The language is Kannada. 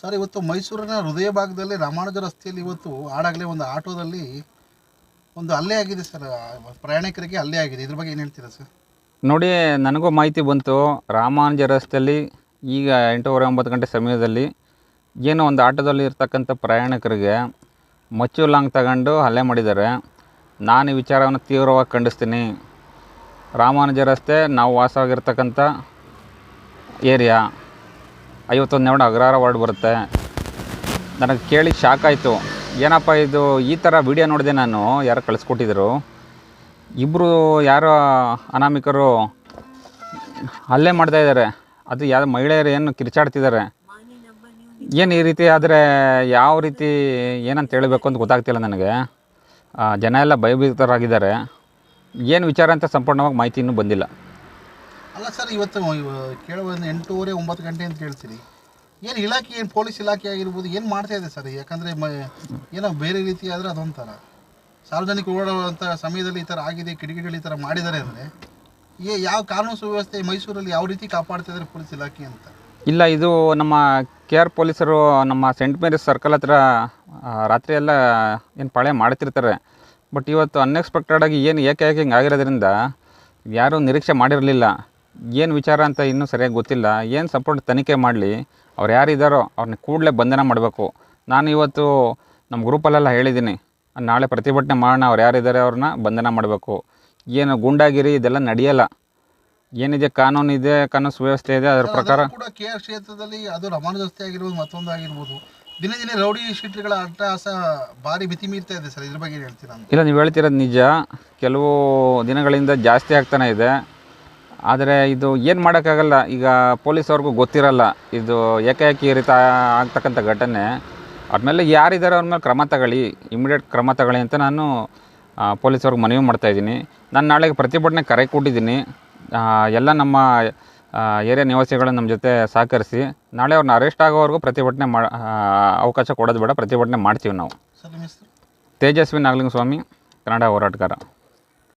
ಸರ್, ಇವತ್ತು ಮೈಸೂರಿನ ಹೃದಯ ಭಾಗದಲ್ಲಿ ರಾಮಾನುಜ ರಸ್ತೆಯಲ್ಲಿ ಇವತ್ತು ಆಡಾಗಲೇ ಒಂದು ಆಟೋದಲ್ಲಿ ಒಂದು ಹಲ್ಲೆ ಆಗಿದೆ ಸರ್. ಪ್ರಯಾಣಿಕರಿಗೆ ಅಲ್ಲೇ ಆಗಿದೆ. ಇದ್ರ ಬಗ್ಗೆ ಏನು ಹೇಳ್ತೀರಾ ಸರ್? ನೋಡಿ, ನನಗೂ ಮಾಹಿತಿ ಬಂತು. ರಾಮಾನುಜ ರಸ್ತೆಯಲ್ಲಿ ಈಗ ಎಂಟೂವರೆ ಒಂಬತ್ತು ಗಂಟೆ ಸಮಯದಲ್ಲಿ ಏನೋ ಒಂದು ಆಟೋದಲ್ಲಿ ಇರ್ತಕ್ಕಂಥ ಪ್ರಯಾಣಿಕರಿಗೆ ಮಚ್ಚು ಲಾಂಗ್ ತಗೊಂಡು ಹಲ್ಲೆ ಮಾಡಿದ್ದಾರೆ. ನಾನು ಈ ವಿಚಾರವನ್ನು ತೀವ್ರವಾಗಿ ಖಂಡಿಸ್ತೀನಿ. ರಾಮಾನುಜ ರಸ್ತೆ, ನಾವು ವಾಸವಾಗಿರ್ತಕ್ಕಂಥ ಏರಿಯಾ. ಐವತ್ತೊಂದು ನೆವಡ ಅಗ್ರಹಾರ ವಾರ್ಡ್ ಬರುತ್ತೆ. ನನಗೆ ಕೇಳಿ ಶಾಕ್ ಆಯಿತು. ಏನಪ್ಪ ಇದು ಈ ಥರ ವಿಡಿಯೋ ನೋಡಿದೆ ನಾನು, ಯಾರು ಕಳಿಸ್ಕೊಟ್ಟಿದ್ರು. ಇಬ್ಬರು ಯಾರೋ ಅನಾಮಿಕರು ಹಲ್ಲೆ ಮಾಡ್ತಾ ಇದ್ದಾರೆ ಅದು ಯಾವ ಮಹಿಳೆಯರು ಏನು ಕಿರ್ಚಾಡ್ತಿದ್ದಾರೆ ಏನು ಈ ರೀತಿ ಆದರೆ ಯಾವ ರೀತಿ ಏನಂತ ಹೇಳಬೇಕು ಅಂತ ಗೊತ್ತಾಗ್ತಿಲ್ಲ ನನಗೆ. ಜನ ಎಲ್ಲ ಭಯಭೀತರಾಗಿದ್ದಾರೆ. ಏನು ವಿಚಾರ ಅಂತ ಸಂಪೂರ್ಣವಾಗಿ ಮಾಹಿತಿ ಇನ್ನೂ ಬಂದಿಲ್ಲ. ಅಲ್ಲ ಸರ್, ಇವತ್ತು, ಇವ- ಕೇಳುವ ಎಂಟೂವರೆ, ಒಂಬತ್ತು ಗಂಟೆ ಅಂತ ಕೇಳ್ತೀರಿ ಏನು ಇಲಾಖೆ, ಏನು ಪೊಲೀಸ್ ಇಲಾಖೆ ಆಗಿರ್ಬೋದು, ಏನು ಮಾಡ್ತಾ ಇದೆ ಸರ್? ಯಾಕಂದರೆ ಮ, ಏನೋ ಬೇರೆ ರೀತಿ ಆದರೆ ಅದೊಂಥರ. ಸಾರ್ವಜನಿಕ ಓಡಾಡುವಂಥ ಸಮಯದಲ್ಲಿ ಈ ಥರ ಆಗಿದೆ, ಕಿಟಕಿಗಳು ಈ ಥರ ಮಾಡಿದ್ದಾರೆ ಅಂದರೆ, ಏ, ಯಾವ ಕಾನೂನು ಸುವ್ಯವಸ್ಥೆ ಮೈಸೂರಲ್ಲಿ ಯಾವ ರೀತಿ ಕಾಪಾಡ್ತಾ ಇದ್ದಾರೆ ಪೊಲೀಸ್ ಇಲಾಖೆ ಅಂತ? ಇಲ್ಲ, ಇದು ನಮ್ಮ ಕೆ ಆರ್ ಪೊಲೀಸರು ನಮ್ಮ ಸೆಂಟ್ ಮೇರಿಸ್ ಸರ್ಕಲ್ ಹತ್ರ ರಾತ್ರಿ ಎಲ್ಲ ಏನು ಪಾಳೆ ಮಾಡ್ತಿರ್ತಾರೆ. ಬಟ್ ಇವತ್ತು ಅನ್ಎಕ್ಸ್ಪೆಕ್ಟೆಡಾಗಿ ಏನು ಏಕೆ ಏಕೆ ಹಿಂಗೆ ಆಗಿರೋದ್ರಿಂದ, ಯಾರೂ ನಿರೀಕ್ಷೆ ಮಾಡಿರಲಿಲ್ಲ. ಏನು ವಿಚಾರ ಅಂತ ಇನ್ನೂ ಸರಿಯಾಗಿ ಗೊತ್ತಿಲ್ಲ. ಏನು ಸಪೋರ್ಟ್ ತನಿಖೆ ಮಾಡಲಿ ಅವ್ರು ಯಾರಿದ್ದಾರೋ ಅವ್ರನ್ನ ಕೂಡಲೇ ಬಂಧನ ಮಾಡಬೇಕು. ನಾನು ಇವತ್ತು ನಮ್ಮ ಗ್ರೂಪಲ್ಲೆಲ್ಲ ಹೇಳಿದ್ದೀನಿ ನಾಳೆ ಪ್ರತಿಭಟನೆ ಮಾಡೋಣ ಅವ್ರು ಯಾರಿದ್ದಾರೆ ಅವ್ರನ್ನ ಬಂಧನ ಮಾಡಬೇಕು. ಏನು ಗುಂಡಾಗಿರಿ ಇದೆಲ್ಲ ನಡೆಯಲ್ಲ. ಏನಿದೆ ಕಾನೂನು ಇದೆ ಕಾನೂನು ಸುವ್ಯವಸ್ಥೆ ಇದೆ ಅದರ ಪ್ರಕಾರ ಕೂಡ ಕೆ ಆರ್ ಕ್ಷೇತ್ರದಲ್ಲಿ ಅದು ರಮಾನುಜ ರಸ್ತೆ ಆಗಿರ್ಬೋದು ಮತ್ತೊಂದು ಆಗಿರ್ಬೋದು. ದಿನ ದಿನೇ ರೌಡಿ ಶೀಟ್ಗಳ ಅಟ್ಟಹಾಸ ಭಾರಿ ಮಿತಿ ಮೀರ್ತಾ ಇದೆ ಸರ್. ಇದ್ರ ಬಗ್ಗೆ ಹೇಳ್ತೀರಾ ಇಲ್ಲ ನೀವು ಹೇಳ್ತಿರೋದು ನಿಜ. ಕೆಲವು ದಿನಗಳಿಂದ ಜಾಸ್ತಿ ಆಗ್ತಾನೆ ಇದೆ. ಆದರೆ ಇದು ಏನು ಮಾಡೋಕ್ಕಾಗಲ್ಲ. ಈಗ ಪೊಲೀಸವ್ರಿಗೂ ಗೊತ್ತಿರಲ್ಲ. ಇದು ಏಕಾಏಕಿ ಈ ರೀತಿ ಆಗ್ತಕ್ಕಂಥ ಘಟನೆ. ಅವ್ರ ಮೇಲೆ ಯಾರಿದ್ದಾರೆ ಅವ್ರ ಮೇಲೆ ಕ್ರಮ ತಗೊಳ್ಳಿ. ಇಮಿಡಿಯೇಟ್ ಕ್ರಮ ತಗೊಳ್ಳಿ ಅಂತ ನಾನು ಪೊಲೀಸವ್ರಿಗೆ ಮನವಿ ಮಾಡ್ತಾಯಿದ್ದೀನಿ ನಾನು ನಾಳೆಗೆ ಪ್ರತಿಭಟನೆ ಕರೆ ಕೊಟ್ಟಿದ್ದೀನಿ. ಎಲ್ಲ ನಮ್ಮ ಏರಿಯಾ ನಿವಾಸಿಗಳು ನಮ್ಮ ಜೊತೆ ಸಹಕರಿಸಿ ನಾಳೆ ಅವ್ರನ್ನ ಅರೆಸ್ಟ್ ಆಗೋವರೆಗೂ ಪ್ರತಿಭಟನೆ ಮಾ ಅವಕಾಶ ಕೊಡೋದು ಬೇಡ. ಪ್ರತಿಭಟನೆ ಮಾಡ್ತೀವಿ ನಾವು. ತೇಜಸ್ವಿ ನಾಗಲಿಂಗ ಸ್ವಾಮಿ ಕನ್ನಡ ಹೋರಾಟಗಾರ.